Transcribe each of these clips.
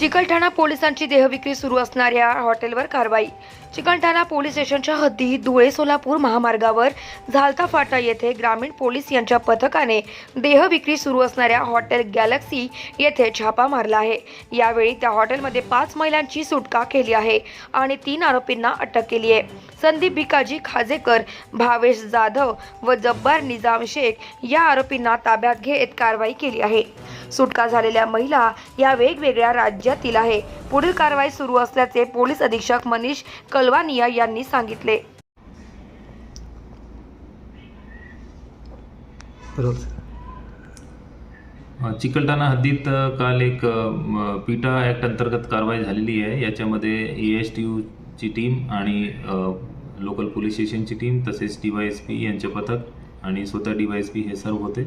चिकलठाणा पोलिसांची देहविक्री सुरू असणाऱ्या हॉटेलवर कारवाई. चिकलठाणा पोलीस स्टेशनच्या हद्दीत धुळे सोलापूर महामार्गावर झालता फाटा येथे ग्रामीण पोलीस यांच्या पथकाने देहविक्री सुरू असणाऱ्या हॉटेल गॅलेक्सी येथे छापा मारला आहे. यावेळी त्या हॉटेलमध्ये पाच महिलांची सुटका केली आहे आणि तीन आरोपींना अटक केली आहे. संदीप भिकाजी खाजेकर भावेश जाधव व जब्बार निजाम शेख या आरोपींना ताब्यात घेत कारवाई केली आहे. सुटका झालेल्या महिला या वेगवेगळ्या राज्यातील आहे. पुढील कारवाई सुरू असल्याचे पोलीस अधीक्षक मनीष कलवानिया यांनी सांगितले. चिकलठाणा हद्दीत काल एक पीटा ॲक्ट अंतर्गत कारवाई झालेली आहे. याच्यामध्ये ए एस टी यूची टीम आणि लोकल पोलीस स्टेशनची टीम तसेच डी वाय एस पी यांचे पथक आणि स्वतः डी वाय एस पी हे सर्व होते.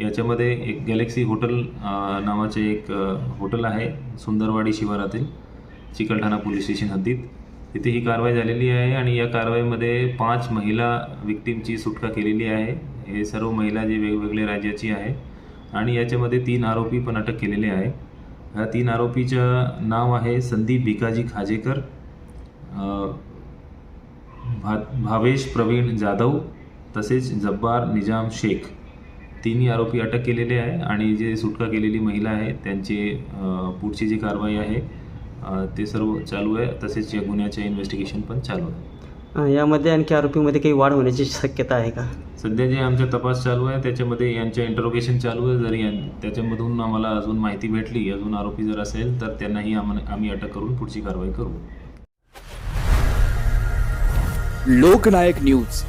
याच्यामध्ये एक गॅलेक्सी हॉटेल नावाचे एक हॉटेल आहे सुंदरवाडी शिवारातील चिकलठाणा पोलीस स्टेशन हद्दीत. तिथे ही कारवाई झालेली आहे आणि या कारवाईमध्ये पाच महिला विक्टीमची सुटका केलेली आहे. हे सर्व महिला जे वेगवेगळ्या राज्याची आहे आणि याच्यामध्ये तीन आरोपी पण अटक केलेले आहे. ह्या तीन आरोपीचं नाव आहे संदीप भिकाजी खाजेकर भा भावेश प्रवीण जाधव तसेच जब्बार निजाम शेख. तिन्ही आरोपी अटक केलेले आहे आणि जे सुटका केलेली महिला आहे त्यांची पुढची जी कारवाई आहे ते सर्व चालू आहे. तसेच या गुन्ह्याचे इन्व्हेस्टिगेशन पण चालू आहे. यामध्ये आणखी आरोपीमध्ये काही वाढ होण्याची शक्यता आहे का? सध्या जे आमचा तपास चालू आहे त्याच्यामध्ये यांच्या इंटरोगेशन चालू आहे. जर यां त्याच्यामधून आम्हाला अजून माहिती भेटली अजून आरोपी जर असेल तर त्यांनाही आम्हाला आम्ही अटक करून पुढची कारवाई करू. लोकनायक न्यूज.